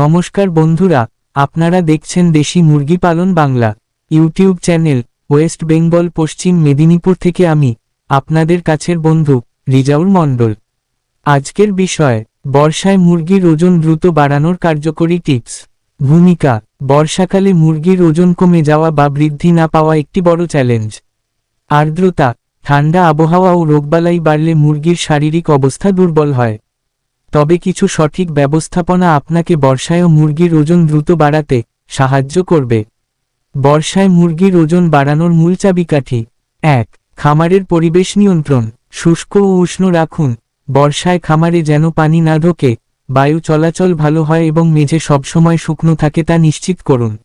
নমস্কার বন্ধুরা, আপনারা দেখছেন দেশি মুরগি পালন Bangla, YouTube channel, West Bengal, Paschim Medinipur থেকে আমি, আপনাদের কাছের বন্ধু রিজাউর মণ্ডল। আজকের বিষয়, বর্ষায় মুরগির ওজন দ্রুত বাড়ানোর কার্যকরী টিপস। ভূমিকা, বর্ষাকালে মুরগির ওজন কমে যাওয়া বা বৃদ্ধি না পাওয়া একটি বড় চ্যালেঞ্জ। আর্দ্রতা, ঠান্ডা আবহাওয়া ও রোগবালাই বাড়লে মুরগির শারীরিক অবস্থা দুর্বল হয়। তবে কিছু সঠিক ব্যবস্থাপনা আপনাকে বর্ষায় মুরগির ওজন দ্রুত বাড়াতে সাহায্য করবে। বর্ষায় মুরগির ওজন বাড়ানোর মূল চাবিকাঠি। এক, খামারের পরিবেশ নিয়ন্ত্রণ। শুষ্ক ও উষ্ণ রাখুন। বর্ষায় খামারে যেন পানি না ঢোকে, বায়ু চলাচল ভালো হয় এবং মেঝে সবসময় শুকনো থাকে তা নিশ্চিত করুন।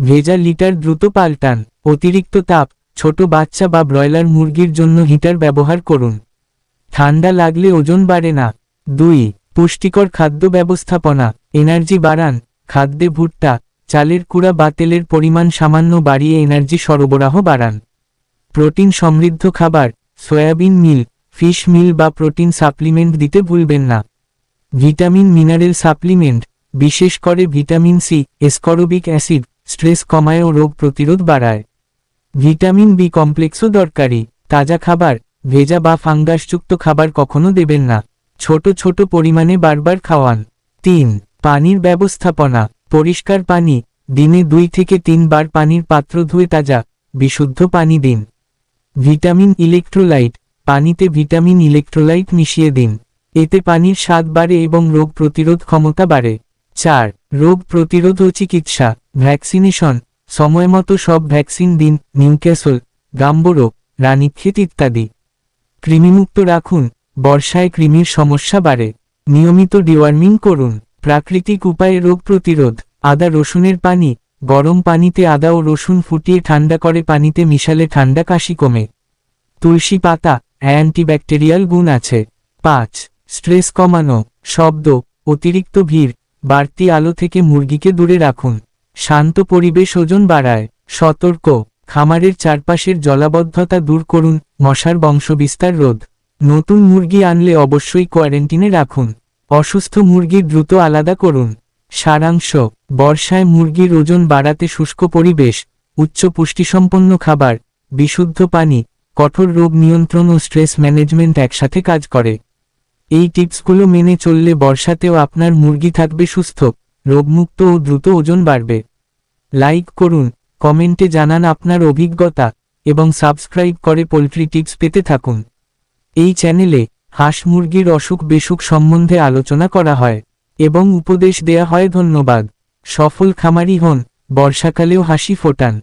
ভেজা লিটার দ্রুত পাল্টান। অতিরিক্ত তাপ, ছোট বাচ্চা বা ব্রয়লার মুরগির জন্য হিটার ব্যবহার করুন। ঠান্ডা লাগলে ওজন বাড়ে না। দুই, পুষ্টিকর খাদ্য ব্যবস্থাপনা, এনার্জি বাড়ান, খাদ্যে ভুট্টা, চালের কুড়া বা তেলের পরিমাণ সামান্য বাড়িয়ে এনার্জি সরবরাহ বাড়ান। প্রোটিন সমৃদ্ধ খাবার, সয়াবিন মিল, ফিশ মিল বা প্রোটিন সাপ্লিমেন্ট দিতে ভুলবেন না। ভিটামিন মিনারেল সাপ্লিমেন্ট, বিশেষ করে vitamin C, ascorbic acid, stress কমায় ও রোগ প্রতিরোধ বাড়ায়। ভিটামিন বি কমপ্লেক্সও দরকারি, তাজা খাবার, ভেজা বা ফাঙ্গাসযুক্ত খাবার কখনো দেবেন না। ছোট ছোট পরিমাণে বারবার খাওয়ান। তিন, পানির ব্যবস্থাপনা। পরিষ্কার পানি। দিনে দুই থেকে তিনবার পানির পাত্র ধুয়ে তাজা, বিশুদ্ধ পানি দিন। Vitamin electrolyte. পানিতে ভিটামিন ইলেকট্রোলাইট মিশিয়ে দিন। এতে পানির স্বাদ বাড়ে এবং রোগ প্রতিরোধ ক্ষমতা বাড়ে। চার, রোগ প্রতিরোধ ও চিকিৎসা। ভ্যাকসিনেশন। সময়মতো সব ভ্যাকসিন দিন, নিউক্যাসল, গাম্বরো রানীক্ষেত ইত্যাদি। কৃমিমুক্ত রাখুন। বর্ষায় কৃমির সমস্যা বাড়ে। নিয়মিত ডিওয়ার্মিং করুন। প্রাকৃতিক উপায়ে রোগ প্রতিরোধ। আদা রসুনের পানি। গরম পানিতে আদা ও রসুন ফুটিয়ে ঠান্ডা করে পানিতে মিশালে ঠান্ডা কাশি কমে। তুলসী পাতা। অ্যান্টিব্যাকটেরিয়াল গুণ আছে। পাঁচ, স্ট্রেস কমানো। শব্দ। অতিরিক্ত ভিড়। বাড়তি আলো থেকে মুরগিকে দূরে রাখুন। শান্ত পরিবেশ ওজন বাড়ায়। সতর্ক। খামারের চারপাশের জলাবদ্ধতা দূর করুন। মশার বংশবিস্তার রোধ। নতুন মুরগি আনলে অবশ্যই কোয়ারেন্টিনে রাখুন। অসুস্থ মুরগি দ্রুত আলাদা করুন। সারাংশ, বর্ষায় মুরগির ওজন বাড়াতে শুষ্ক পরিবেশ, উচ্চ পুষ্টিসম্পন্ন খাবার, বিশুদ্ধ পানি, কঠোর রোগ নিয়ন্ত্রণ ও স্ট্রেস ম্যানেজমেন্ট একসাথে কাজ করে। এই টিপসগুলো মেনে চললে বর্ষাতেও আপনার মুরগি থাকবে সুস্থ, রোগমুক্ত ও দ্রুত ওজন বাড়বে। লাইক করুন, কমেন্টে জানান আপনার অভিজ্ঞতা, এবং সাবস্ক্রাইব করে পোলট্রি টিপস পেতে থাকুন। এই চ্যানেলে হাঁস মুরগির অসুখ বেসুখ সম্বন্ধে আলোচনা করা হয় এবং উপদেশ দেয়া হয় ধন্যবাদ। সফল খামারি হন, বর্ষাকালেও হাসি ফোটান।